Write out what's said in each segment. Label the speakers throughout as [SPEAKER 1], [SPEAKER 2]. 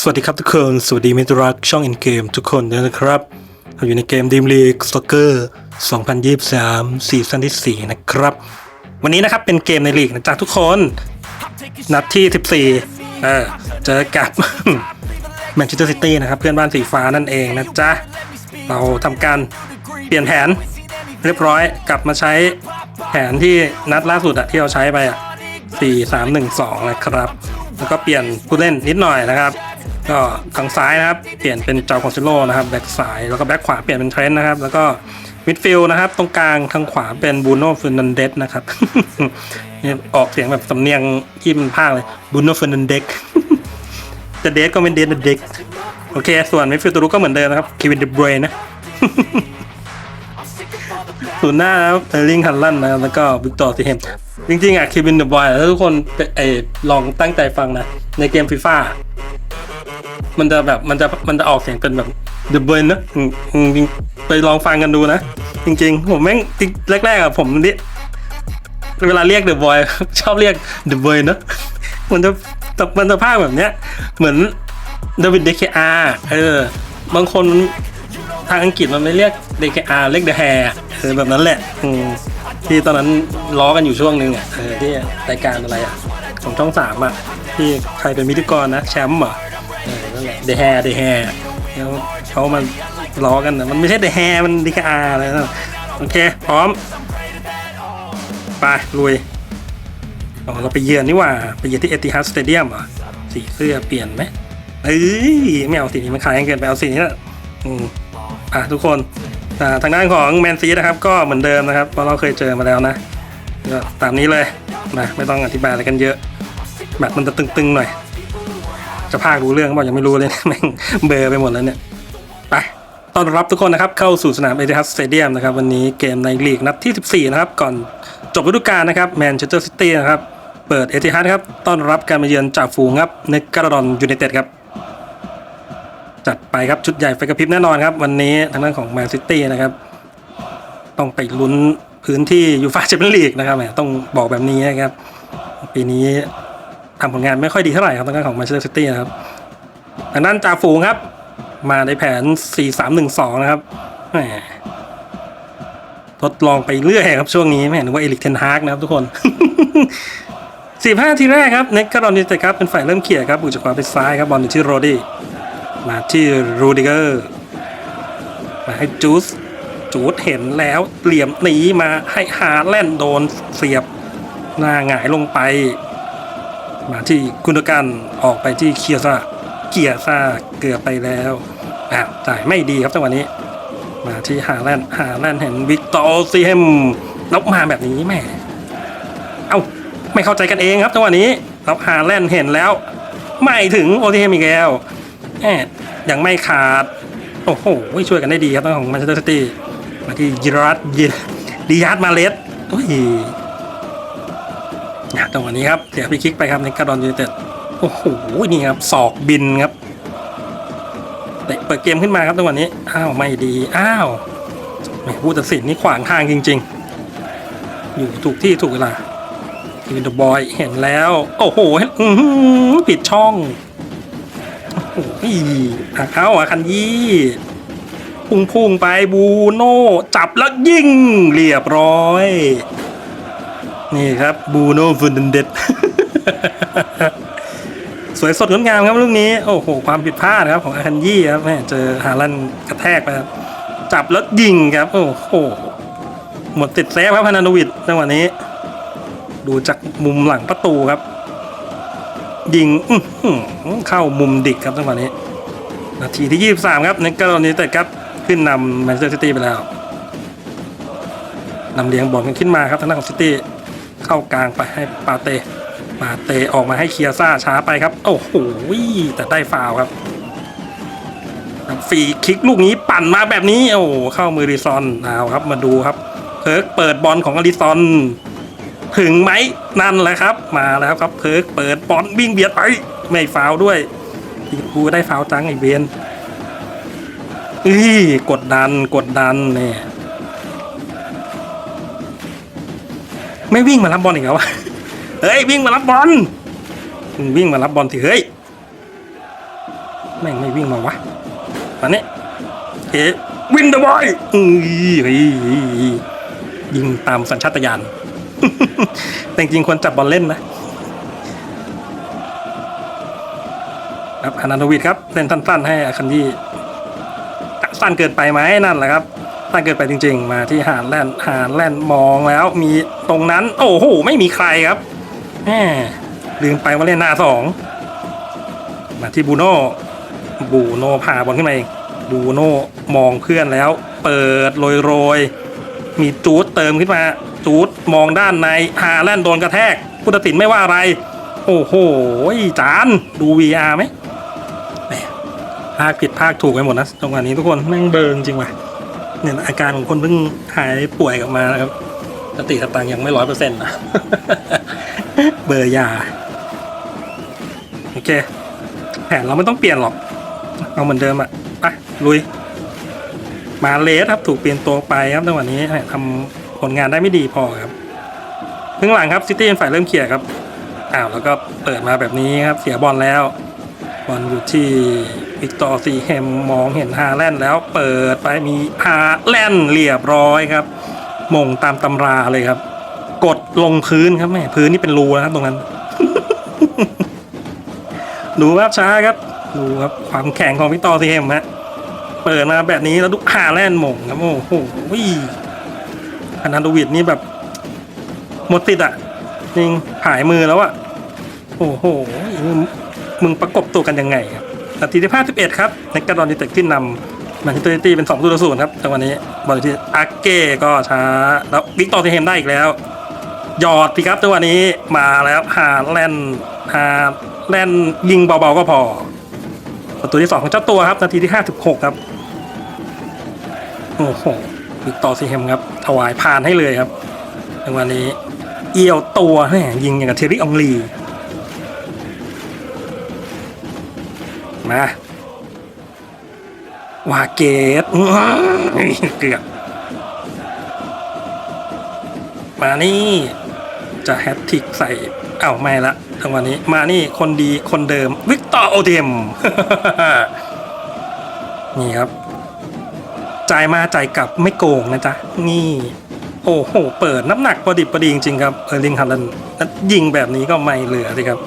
[SPEAKER 1] สวัสดีครับทุกคน สวัสดีมิตรรักช่องอินเกมทุกคนด้วยนะครับเราอยู่ในเกมดีมลีกส o อกเกอร์2023ซีซั่นที่ 4 นะครับ วันนี้นะครับเป็นเกมในลีกนะจ๊ะทุกคน นัดที่ 14 เออเจอกับแมนเชสเตอร์ซิตี้นะครับ เพื่อนบ้านสีฟ้านั่นเองนะจ๊ะ เราทำการเปลี่ยนแผนเรียบร้อยกลับมาใช้แผนที่นัดล่าสุดอะที่เราใช้ไปอะ4 3 1 2 นะครับ แล้วก็เปลี่ยนผู้เล่นนิดหน่อยนะครับ ก็ทางซ้ายนะครับ เปลี่ยนเป็นจอคอนเซโลนะครับแบ็กซ้ายแล้วก็แบ็กขวาเปลี่ยนเป็นเทรนต์นะครับ แล้วก็มิดฟิลด์นะครับ ตรงกลางทางขวาเป็นบูโน่เฟอร์นันเดสนะครับเนี่ยออกเสียงแบบสำเนียงที่มันภาคเลยบูโน่เฟอร์นันเดสแต่เดสก็เป็นเดสเด็กโอเค ส่วนมิดฟิลด์ตัวรุกก็เหมือนเดิมนะครับคีวินเดบรยนะส่วนหน้านะครับเออร์ลิงฮันลันนะแล้วก็วิกตอร์ซีเฮมจริงๆอะคีวินเดบรยถ้าทุกคนไปไอ้ลองตั้งใจฟังนะ ในเกมฟีฟ่า มันจะแบบมันจะมันจะออกเสียงเป็นแบบเดบ y ยนะอืมอืมจริงไปลองฟังกันดูนะ จริง ๆ ผมแม่งแรกๆอะผมเรียเวลาเรียกเดอะบอยชอบเรียกเดอะบอยนะมันจะมันจะภาคแบบเนี้ย เหมือนเดวิดเดคอาเออบางคนทางอังกฤษมันไม่เรียกเดคอาเรียกเดอะแฮร์เออแบบนั้นแหละ อืที่ตอนนั้นล้อกันอยู่ช่วงหนึ่งอะเออที่รายการอะไรอะของช่องสามอะที่ใครเป็นพิธีกรนะแชมป์เหรอเออนั่นแหละ เดแฮเดแฮแล้วเขามันล้อกันนะมันไม่ใช่เดแฮมันดีกอาอะไรนะโอเค พร้อม ไปลุยอ๋อเราไปเยือนนี่ว่า ไปเยือนที่เอติฮัดสเตเดียมเหรอสีเสื้อเปลี่ยนไหมเอ้ยไม่เอาสีนี้มันขายกันเกินไปเอาสีนี้ละอืมอะทุกคนอ่าทางด้านของแมนซีนะครับ ก็เหมือนเดิมนะครับเพราะเราเคยเจอมาแล้วนะก็ตามนี้เลยนะไม่ต้องอธิบายอะไรกันเยอะแบบมันจะตึงๆหน่อย จะพากรู้เรื่องบอกยังไม่รู้เลยแม่งเบลอไปหมดแล้วเนี่ยไปต้อนรับทุกคนนะครับเข้าสู่สนามเอติฮัดสเตเดียมนะครับวันนี้เกมในลีกนัดที่ 14 นะครับ ก่อนจบฤดูกาลนะครับแมนเชสเตอร์ซิตี้นะครับ เปิดเอติฮัดครับต้อนรับการมาเยือนจากฝูงครับในกราดอนยูไนเต็ดครับ จัดไปครับชุดใหญ่ไฟกระพริบแน่นอนครับ วันนี้ทางด้านของแมนซิตี้นะครับ ต้องไปลุ้นพื้นที่ยูฟ่าแชมเปี้ยนลีกนะครับแหมต้องบอกแบบนี้นะครับปีนี้ ทำผลงานไม่ค่อยดีเท่าไหร่ครับทางด้านของแมนเชสเตอร์ซิตี้นะครับทางด้านจ่าฝูงครับ มาในแผน 4-3-1-2 นะครับแหมทดลองไปเรื่อยครับช่วงนี้แม่นึกว่าเอลิกเทนฮากนะครับทุกคน 15 ทีแรกครับเน็กกรอนนิเตครับเป็นฝ่ายเริ่มเขี่ยครับบุกจากขวาไปซ้ายครับบอลอยู่ที่โรดี้มาที่รูดิเกอร์มาให้จูสจูดเห็นแล้วเหลี่ยมหนีมาให้ฮาแลนโดนเสียบหน้าหงายลงไป มาที่กุนกันออกไปที่เคียซ่าเกียซ่าเกือบไปแล้วอะจ่ายไม่ดีครับจังหวะนี้ มาที่ฮาแลนด์ฮาแลนด์เห็นวิกตอร์ซีเฮมแล้วมาแบบนี้แม่เอ้าไม่เข้าใจกันเองครับจังหวะนี้แล้วฮาแลนด์เห็นแล้ว ไม่ถึงโอทีเฮมอีกแล้วแหมยังไม่ขาด โอ้โหช่วยกันได้ดีครับทางของแมนเชสเตอร์ซิตี้มาที่ยิรัตยิดิยัตมาเลสโอ้ย นะตรงวันนี้ครับเสียฟรีคิกไปครับในกระดอนยูไนเต็ดโอ้โหนี่ครับศอกบินครับเตะเปิดเกมขึ้นมาครับตรงวันนี้อ้าวไม่ดีอ้าวแม่ผู้ตัดสินนี่ขวางทางจริง ๆ อยู่ถูกที่ถูกเวลาทีนเดอะบอยเห็นแล้ว โอ้โหอื้อหือผิดช่องโอ้โหหักเข้าอะคันยี่พุ่งพุ่งไปบูโน่จับแล้วยิงเรียบร้อย นี่ครับบูโน่ฟูนเดตสวยสดงดงามครับลูกนี้ โอ้โห ความผิดพลาดครับของอาคันยี่ครับแม่เจอฮาลันกระแทกไปครับ จับแล้วยิงครับ โอ้โห หมดติดเซฟครับพานาโนวิดจังหวะนี้ ดูจากมุมหลังประตูครับ ยิงอืเข้ามุมดิกครับจังหวะนี้ นาทีที่ 23 ครับในกรณีแต่ครับขึ้นนำแมนเชสเตอร์ซิตี้ไปแล้วนำเลี้ยงบอลกันขึ้นมาครับทางด้านของซิตี้ เข้ากลางไปให้ปาเต ปาเตออกมาให้เคียซ่าช้าไปครับ โอ้โหแต่ได้ฟาวครับฟรีคิกลูกนี้ปั่นมาแบบนี้ โอ้เข้ามือริซอนเอาครับมาดูครับเพิร์กเปิดบอลของอริซอน ถึงไหมนั่นแหละครับ มาแล้วครับเพิร์กเปิดบอลวิ่งเบียดไปไม่ฟาวด้วยทีกูได้ฟาวจังไอเวนอีกดดันกดดันเนี่ย ไม่วิ่งมารับบอลอีกแล้ววะเฮ้ยวิ่งมารับบอลมึงวิ่งมารับบอลสิเฮ้ยแม่งไม่วิ่งมาวะมาเนี่ยเอ๊วินเดอร์บอยอุ้ยยิงตามสัญชาตญาณแต่จริงควรจับบอลเล่นนะครับอนันทวิทย์ครับเล่นสั้นๆให้อาคันยี่สั้นเกินไปไหมนั่นแหละครับ สั้นเกินไปจริง ๆ มาที่หานแลนด์หานแลนด์มองแล้วมีตรงนั้น โอ้โห ไม่มีใครครับแหมลืมไปว่าเล่นหน้าสองมาที่บูโน่บูโน่พาบอลขึ้นมาเองบูโน่มองเพื่อนแล้ว เปิดโรยโรยๆมีจูดเติมขึ้นมาจูดมองด้านในหาแลนด์โดนกระแทกพุทธศิลป์ไม่ว่าอะไร โอ้โหจานดู VR ไหมภาคผิดภาคถูกไปหมดนะจังหวะนี้ทุกคนแม่งเบิร์จริงว่ะ เนี่ยอาการของคนเพิ่งหายป่วยกลับมานะครับสติสตังยังไม่ร้อยเปอร์เซ็นต์นะเบอร์ยา โอเค แผนเราไม่ต้องเปลี่ยนหรอก เอาเหมือนเดิมอะไปลุย มาเลสครับถูกเปลี่ยนตัวไปครับจังหวะนี้ทำผลงานได้ไม่ดีพอครับครึ่งหลังครับซิตี้เป็นฝ่ายเริ่มเคลียร์ครับอ้าวแล้วก็เปิดมาแบบนี้ครับ เสียบอลแล้ว บอลอยู่ที่ วิกตอร์ซีแฮมมองเห็นฮาแลนด์แล้วเปิดไปมีฮาแลนด์เรียบร้อยครับมงตามตำราเลยครับ กดลงพื้นครับแม่พื้นนี่เป็นรูนะครับตรงนั้น ดูภาพช้าครับ ดูครับความแข็งของวิกตอร์ซีแฮมฮะเปิดมาแบบนี้แล้วดูฮาแลนด์มงครับโอ้โหอนันโดวิดนี่แบบหมดติดอะจริงหายมือแล้วอะโอ้โหมึงประกบตัวกันยังไงครับ นาทีที่ห้าสิบเอ็ดครับในกระดอนยูเต็ดขึ้นนำแมนเชสเตอร์ซิตี้เป็นสองตัวศูนย์ครับจังหวะนี้บอลที่อาเก้ก็ช้าแล้ววิกตอร์เทเฮมได้อีกแล้วหยอดพีครับจังหวะนี้มาแล้วหาแลนหาแลนยิงเบาๆก็พอ ประตูที่สองของเจ้าตัวครับ นาทีที่ห้าสิบหกครับ โอ้โหวิกตอร์ซีเฮมครับ ถวายพานให้เลยครับจังหวะนี้เอี่ยวตัวแหมยิงอย่างกับเทอรี่อองลี มาวาเกตเกือบมานี่จะแฮตทิกใส่เอ้าไม่ละทั้งวันนี้ มานี่คนดีคนเดิม วิกตอร์โอเทมนี่ครับ จ่ายมาจ่ายกลับไม่โกงนะจ๊ะ นี่ โอ้โห เปิดน้ำหนักพอดิบพอดีจริงๆครับเออร์ลิงฮัลันยิงแบบนี้ก็ไม่เหลือสิครับ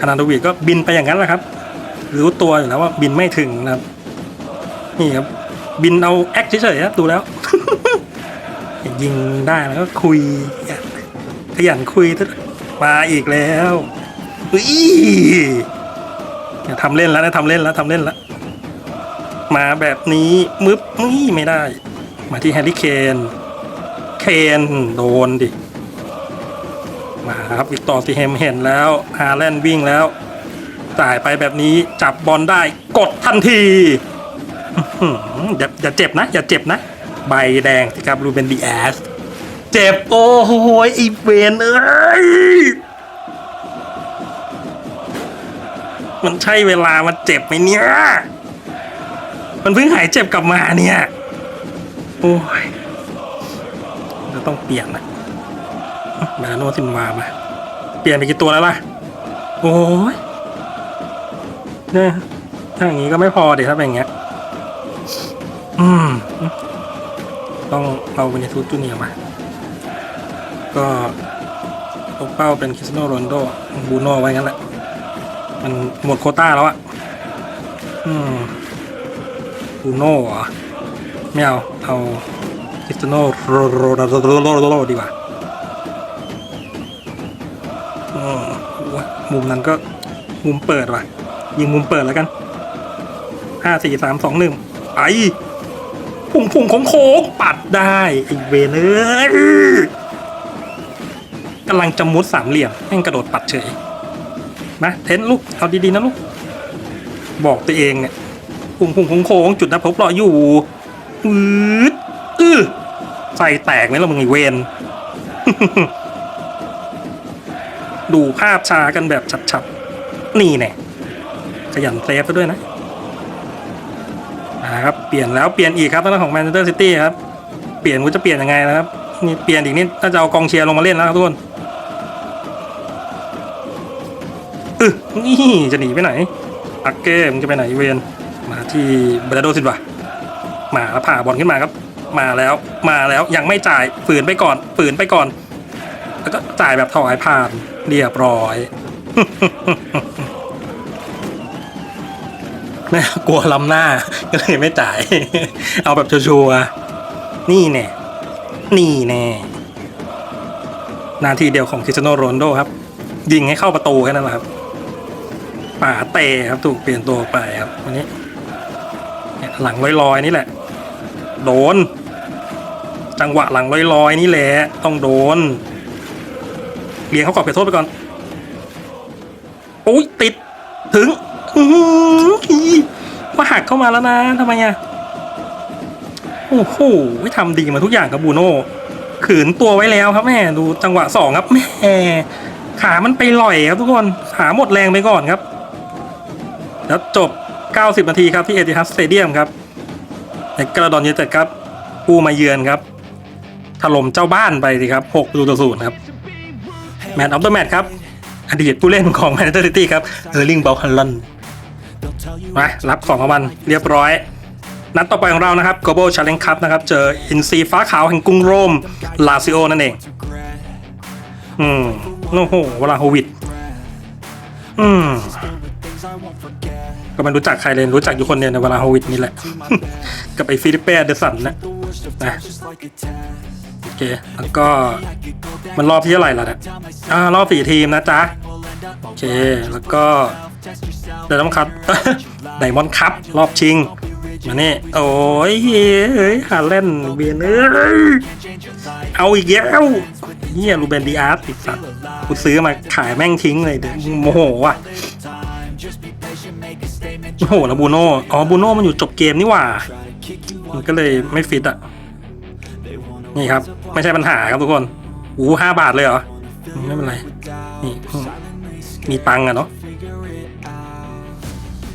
[SPEAKER 1] อนันโดวิดก็บินไปอย่างนั้นแหละครับ รู้ตัวอยู่แล้วว่าบินไม่ถึงนะครับ นี่ครับ บินเอาแอคเฉยๆครับดูแล้ว ยิงได้แล้วก็คุยขยันคุยมาอีกแล้วอุ้ยทำเล่นแล้วนะทำเล่นแล้วทำเล่นแล้ว มาแบบนี้มึบนี่ไม่ได้ มาที่แฮร์รี่เคนเคนโดนดิ มาครับวิกตอร์ซีเฮมเห็นแล้วฮาแลนด์วิ่งแล้ว จ่ายไปแบบนี้จับบอลได้กดทันทีอย่าอย่าเจ็บนะ อย่าเจ็บนะ ใบแดงครับรูเบนดีแอสเจ็บ โอ้โหไอีเวนเอ้ยมันใช่เวลามันเจ็บไหมเนี่ย มันเพิ่งหายเจ็บกลับมาเนี่ย โอ้ยจะต้องเปลี่ยนนะมาโนซินวามา เปลี่ยนไปกี่ตัวแล้วล่ะ โอ้ย เนี่ยถ้าอย่างนี้ก็ไม่พอเดี๋ยวถ้าเป็นอย่างเงี้ย อืม ต้องเอาวินิทูสจูเนียมา ก็ตัวเป้าเป็นคริสโนโรนโดบูโน่ไว้งั้นแหละ มันหมดโคต้าแล้วอะอืมบูโน่เหรอไม่เอา เอาคริสโนโรโรโรโรโรโรโรดีกว่าอืมมุมนั้นก็มุมเปิดว่ะ ยิงมุมเปิดแล้วกันห้าสี่สามสองหนึ่งไปพุ่งพุ่งโค้งโค้งปัดได้ไอ้เวนเอ้ยกำลังจะมุดสามเหลี่ยมแม่งกระโดดปัดเฉยมาเทนลูกเอาดีๆนะลูก บอกตัวเองเนี่ยพุ่งพุ่งโค้งโค้งจุดนับพบรออยู่อืดอื้อใส่แตกไหมล่ะมึงไอ้เวนดูภาพช้ากันแบบชัดๆ นี่แน่ ขยันเซฟซะด้วยนะนะครับเปลี่ยนแล้วเปลี่ยนอีกครับทางด้านของแมนเชสเตอร์ซิตี้ครับเปลี่ยนกูจะเปลี่ยนยังไงนะครับนี่เปลี่ยนอีกนิดถ้าจะเอากองเชียร์ลงมาเล่นแล้วครับทุกคนเออนี่จะหนีไปไหนอักเก้มจะไปไหนเวนมาที่เบรโดซินวะมาแล้วผ่าบอลขึ้นมาครับ มาแล้วมาแล้วยังไม่จ่ายฝืนไปก่อนฝืนไปก่อน แล้วก็จ่ายแบบถวายผ่านเรียบร้อย แม่กลัวล้ำหน้าก็เลยไม่จ่าย เอาแบบชัวร์นี่แน่นี่แน่นาทีเดียวของคริสโนโรนโดครับ ยิงให้เข้าประตูแค่นั้นแหละครับป่าเตะครับถูกเปลี่ยนตัวไปครับวันนี้หลังลอยๆนี่แหละ โดน จังหวะหลังลอยๆนี่แหละต้องโดนเลี้ยงเขากรอบเขตโทษไปก่อนโอ้ยติดถึง หักเข้ามาแล้วนะทำไมอะโอ้โหทำดีมาทุกอย่างครับบูโน่ขืนตัวไว้แล้วครับแม่ดูจังหวะสองครับแม่ขามันไปลอยครับทุกคนขาหมดแรงไปก่อนครับ แล้วจบ 90 นาทีครับที่เอติฮัดสเตเดียมครับในกระดอนยูไนเต็ดครับผู้มาเยือนครับถล่มเจ้าบ้านไปสิครับ6ประตูต่อศูนย์ครับแมตช์ออฟเดอะแมตช์ครับ อดีตผู้เล่นของแมนเชสเตอร์ซิตี้ครับเออร์ลิงเบลฮันลัน มารับของรางวัลเรียบร้อย นัดต่อไปของเรานะครับ Global Challenge Cup นะครับ เจออินซีฟ้าขาวแห่งกรุงโรม ลาซิโอนั่นเอง อืมโอ้โหเวลาโควิด อืมก็มันรู้จักใครเลยรู้จักอยู่คนเดียวในเวลาโควิดนี่แหละ กับไอ้ฟิลิปเป้เดสันนะนะโอเค แล้วก็มันรอบที่เท่าไหร่ล่ะเนี่ยอ่ารอบสี่ทีมนะจ๊ะ โอเค แล้วก็เดนมคัพไดมอนด์คัพรอบชิง มานี่โอ้ยเฮ้ยหาเล่นเบียนเอ้ยเอาอีกแล้วเฮียรูเบนดีอาร์ตติดสัตว์กูซื้อมาขายแม่งทิ้งเลยเดี๋ยวโมโหว่ะโอ้โหแล้วบูโน่อ๋อบูโน่มันอยู่จบเกมนี่หว่า มันก็เลยไม่ฟิตอะ นี่ครับ ไม่ใช่ปัญหาครับทุกคน อู้ห้าบาทเลยเหรอ ไม่เป็นไร นี่ มีตังอะเนาะ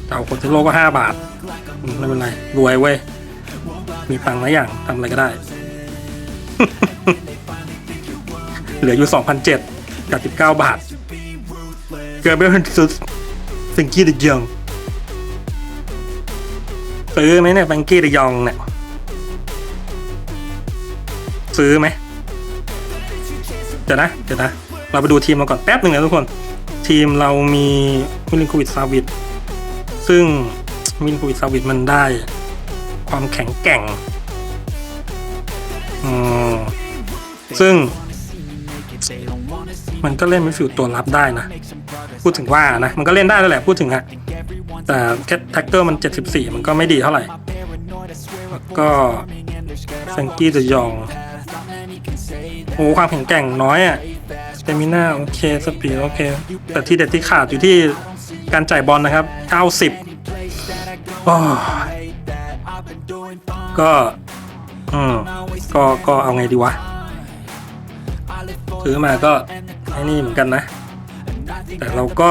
[SPEAKER 1] เต่าคนที่โลกก็ห้าบาทไม่เป็นไรรวยเว้ย มีตังหลายอย่างทำอะไรก็ได้ เหลืออยู่สองพันเจ็ดกับสิบเก้าบาท เกิดไม่เป็นสุดฟิงกี้เดยองซื้อไหมเนี่ยฟิงกี้เดยองเนี่ยซื้อไหมเดี๋ยวนะเดี๋ยวนะ เราไปดูทีมเราก่อนแป๊บหนึ่งนะทุกคน ทีมเรามีมิลินโควิดซาวิดซึ่งมิลินโควิดซาวิดมันได้ความแข็งแกร่งอซึ่ง มันก็เล่นไม่ฟิลตัวรับได้นะ พูดถึงว่านะ มันก็เล่นได้แล้วแหละพูดถึงอะแต่แค่แท็กเกอร์มัน 74 มันก็ไม่ดีเท่าไหร่ แล้วก็แฟงกี้จะยองโอ้ความแข็งแกร่งน้อยอะ ตมิน่าโอเคสปีดโอเค แต่ที่เด็ดที่ขาดอยู่ที่การจ่ายบอลนะครับ 90โอ้ก็อืมก็ก็เอาไงดีวะซื้อมาก็ไอ้นี่เหมือนกันนะ แต่เราก็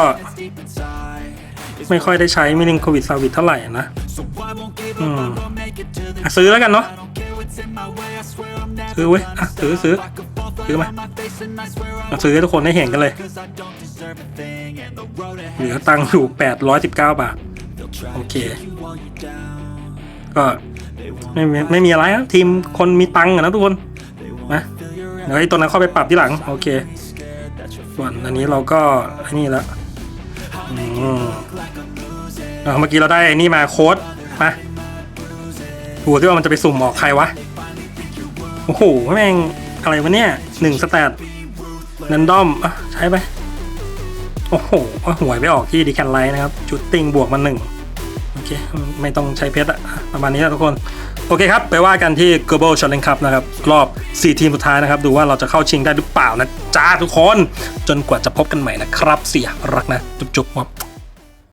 [SPEAKER 1] ไม่ค่อยได้ใช้มิลิงโควิดซาวิดเท่าไหร่นะ อืมอซื้อแล้วกันเนาะซื้อเว้ยอะซื้อซื้อซื้อมา มาซื้อให้ทุกคนได้เห็นกันเลยเหลือตังค์อยู่819 บาท โอเค ก็ไม่มีไม่มีอะไรครับทีมคนมีตังค์นะทุกคนนะเดี๋ยวไอ้ตัวนั้นเข้าไปปรับที่หลัง โอเค ส่วนอันนี้เราก็ไอ้นี่แล้วอืมอะเมื่อกี้เราได้ไอ้นี่มาโค้ดมาดูที่ว่ามันจะไปสุ่มออกใครวะ โอ้โหแม่ง อะไรวะเนี่ยหนึ่งสแตทนันดอมอะใช้ไป โอ้โหหวยไปออกที่ดีแคนไลท์นะครับ จุดติงบวกมาหนึ่งโอเค ไม่ต้องใช้เพชรอะประมาณนี้นะทุกคน โอเคครับ ไปว่ากันที่ Global Challenge Cup นะครับ รอบ 4 ทีมสุดท้ายนะครับ ดูว่าเราจะเข้าชิงได้หรือเปล่านะจ้าทุกคน จนกว่าจะพบกันใหม่นะครับ เสียรักนะ จุ๊บๆครับ